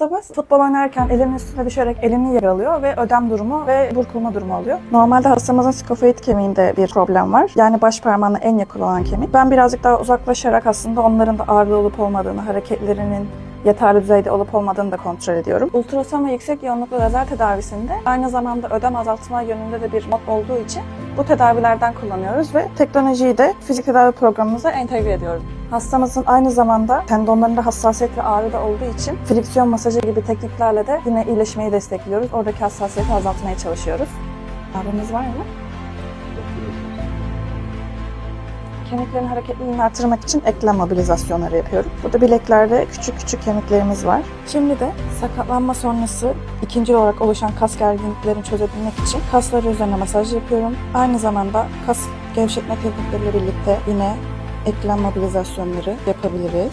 Hastamız futbol oynarken elinin üstüne düşerek elini yaralıyor ve ödem durumu ve burkulma durumu oluyor. Normalde hastamızın skofoid kemiğinde bir problem var. Yani baş parmağına en yakın olan kemik. Ben birazcık daha uzaklaşarak aslında onların da ağrılı olup olmadığını, hareketlerinin yeterli düzeyde olup olmadığını da kontrol ediyorum. Ultrason ve yüksek yoğunluklu lazer tedavisinde aynı zamanda ödem azaltma yönünde de bir mod olduğu için bu tedavilerden kullanıyoruz ve teknolojiyi de fizik tedavi programımıza entegre ediyoruz. Hastamızın aynı zamanda tendonlarında hassasiyet ve ağrı da olduğu için friksiyon masajı gibi tekniklerle de yine iyileşmeyi destekliyoruz. Oradaki hassasiyeti azaltmaya çalışıyoruz. Ağrınız var mı? Kemiklerin hareketliliğini artırmak için eklem mobilizasyonları yapıyorum. Burada bileklerde küçük küçük kemiklerimiz var. Şimdi de sakatlanma sonrası ikinci olarak oluşan kas gerginliklerini çözebilmek için kasları üzerine masaj yapıyorum. Aynı zamanda kas gevşetme teknikleriyle birlikte yine eklem mobilizasyonları yapabiliriz.